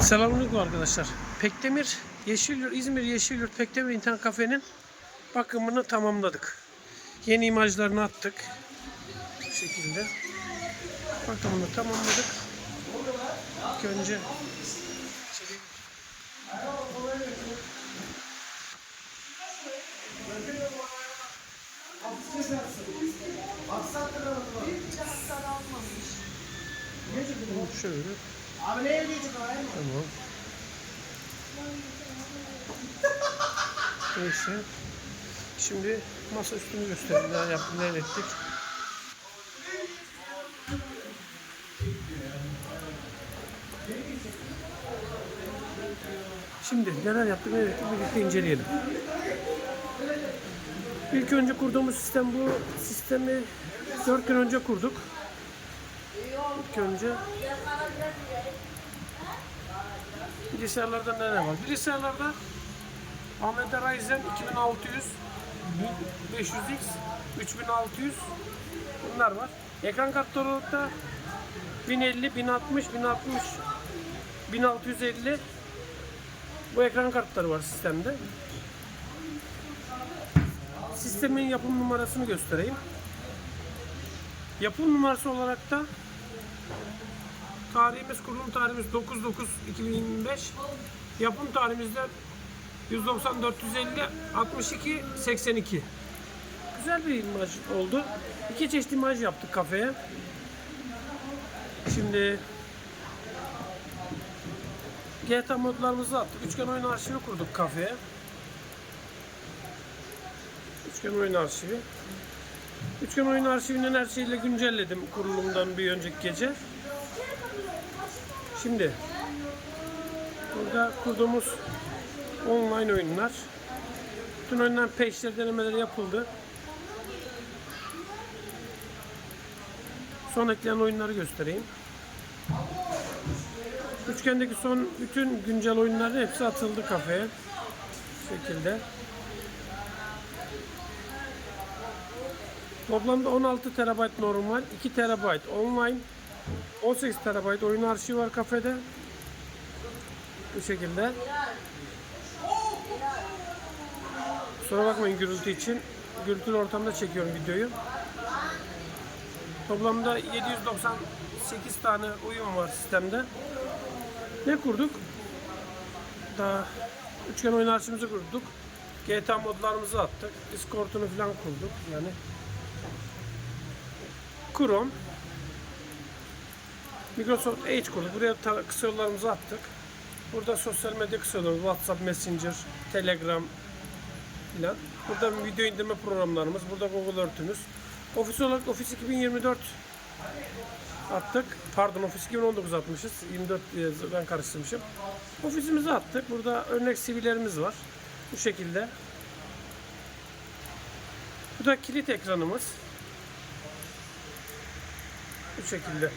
Selamünaleyküm arkadaşlar. Pekdemir Yeşilyurt İzmir Yeşilyurt Pekdemir İnternet Kafe'nin bakımını tamamladık. Yeni imajlarını attık. Bu şekilde. Bakımını tamamladık. İlk önce şöyle Tamam. Neyse. Şimdi masa üstünü gösterelim. Neler yaptık, neler ettik. Şimdi neler yaptık, neler ettik birlikte inceleyelim. İlk önce kurduğumuz sistem bu. Sistemi 4 gün önce kurduk. İlk önce Bilgisayarlarda neler var? Bilgisayarlarda AMD Ryzen 2600, 500X, 3600 bunlar var. Ekran kartları da 1050, 1060, 1060, 1650 bu ekran kartları var sistemde. Sistemin yapım numarasını göstereyim. Yapım numarası olarak da Tarihimiz, kurulum tarihimiz 9-9-2025. Yapım tarihimiz de 190 450 62 82. Güzel bir imaj oldu. İki çeşit imaj yaptık kafeye. Şimdi GTA modlarımızı attık. Üçgen oyun arşivi kurduk kafeye. Üçgen oyun arşivi. Üçgen oyun arşivinin her şeyiyle güncelledim kurulumdan bir önceki gece. Şimdi burada kurduğumuz online oyunlar. Bütün oyunların peşleri denemeleri yapıldı. Son eklenen oyunları göstereyim. Üçgendeki son bütün güncel oyunların hepsi atıldı kafeye. Bu şekilde. Toplamda 16 TB normal, 2 TB online, 18 TB oyun arşivi var kafede. Bu şekilde. Kusura bakmayın gürültü için. Gürültülü ortamda çekiyorum videoyu. Toplamda 798 tane oyun var sistemde. Ne kurduk? Daha üçgen oyun arşivimizi kurduk. GTA modlarımızı attık. Discord'unu falan kurduk. Yani Chrome Microsoft Edge kurduk. Buraya kısa yollarımızı attık. Burada sosyal medya kısa yolları, WhatsApp, Messenger, Telegram filan. Burada video indirme programlarımız, burada Google Earth'ümüz. Ofis olarak Office 2024 attık. Pardon Office 2019 atmışız. 24 e, ben karıştırmışım. Ofisimizi attık. Burada örnek CV'lerimiz var. Bu şekilde. Bu da kilit ekranımız. Bu şekilde.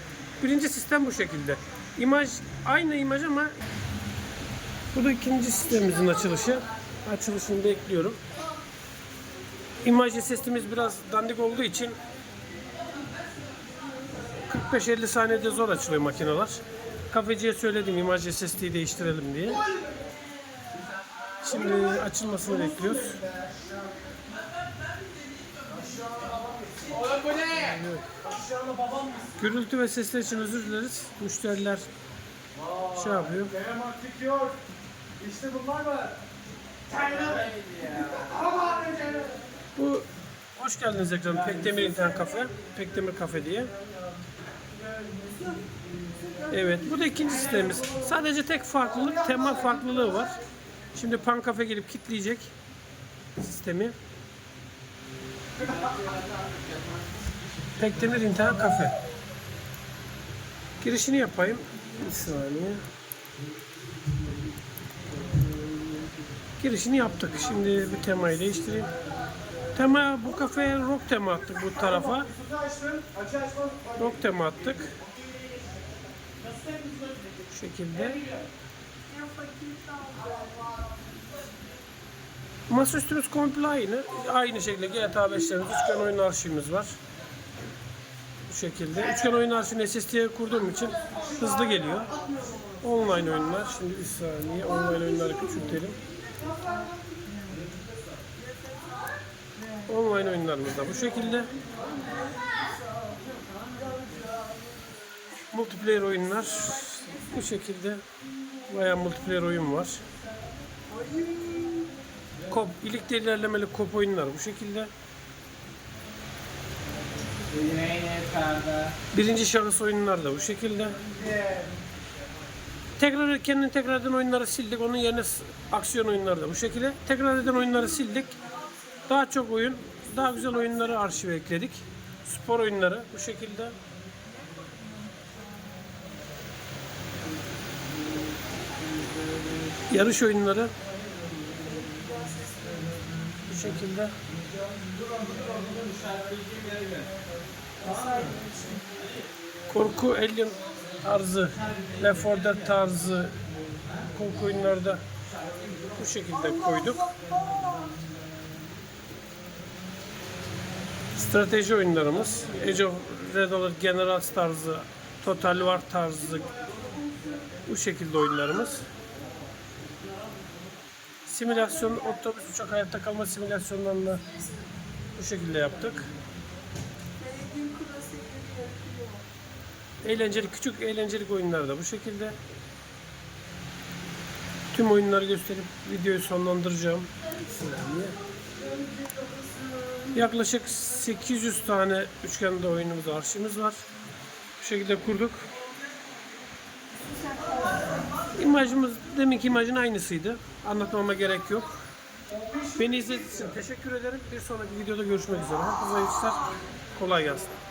Birinci sistem bu şekilde. İmaj aynı imaj ama bu da ikinci sistemimizin açılışı. Açılışını bekliyorum. İmaj SSD'miz biraz dandik olduğu için 45-50 saniyede zor açılıyor makineler. Kafeciye söyledim imaj SSD'yi değiştirelim diye. Şimdi açılmasını bekliyoruz. Oğlum bu ne? Babam? Gürültü ve sesler için özür dileriz. Müşteriler şey yapıyor. Kerem Aktikiyor. İşte bunlar mı? Çaylar. Bu hoş geldiniz ekranı Pekdemir İnternet Kafe. Pekdemir Kafe diye. Evet, bu da ikinci sistemimiz. Sadece tek farklılık, tema farklılığı var. Şimdi Pan Kafe gelip kitleyecek sistemi. Pekdemir İnternet Kafe. Girişini yapayım. Bir saniye. Girişini yaptık. Şimdi bir temayı değiştireyim. Tema bu kafeye rock tema attık bu tarafa. Rock tema attık. Bu şekilde. Masaüstümüz komple aynı. Aynı şekilde GTA 5'lerimiz, üçgen oyun arşivimiz var. Şekilde. Üçgen oyun arşivini SSD'ye kurduğum için hızlı geliyor. Online oyunlar. Şimdi bir saniye online oyunları küçültelim. Online oyunlarımız da bu şekilde. Multiplayer oyunlar bu şekilde. Bayağı multiplayer oyun var. Kop, birlikte ilerlemeli kop oyunlar bu şekilde. Birinci şahıs oyunlar da bu şekilde. Tekrar kendini tekrar eden oyunları sildik. Onun yerine aksiyon oyunları da bu şekilde. Tekrar eden oyunları sildik. Daha çok oyun, daha güzel oyunları arşive ekledik. Spor oyunları bu şekilde. Yarış oyunları bu şekilde. Korku Alien tarzı, Left 4 Dead tarzı korku oyunları da bu şekilde koyduk. Strateji oyunlarımız, Age of Red Alert Generals tarzı, Total War tarzı bu şekilde oyunlarımız. Simülasyon, otobüs, uçak hayatta kalma simülasyonlarını bu şekilde yaptık. Eğlenceli, küçük eğlenceli oyunlar da bu şekilde. Tüm oyunları gösterip videoyu sonlandıracağım. Yaklaşık 800 tane üçgende oyunumuz, arşivimiz var. Bu şekilde kurduk. İmajımız, deminki imajın aynısıydı. Anlatmama gerek yok. Beni izlediğiniz için teşekkür ederim. Bir sonraki videoda görüşmek üzere. Herkese iyi. Kolay gelsin.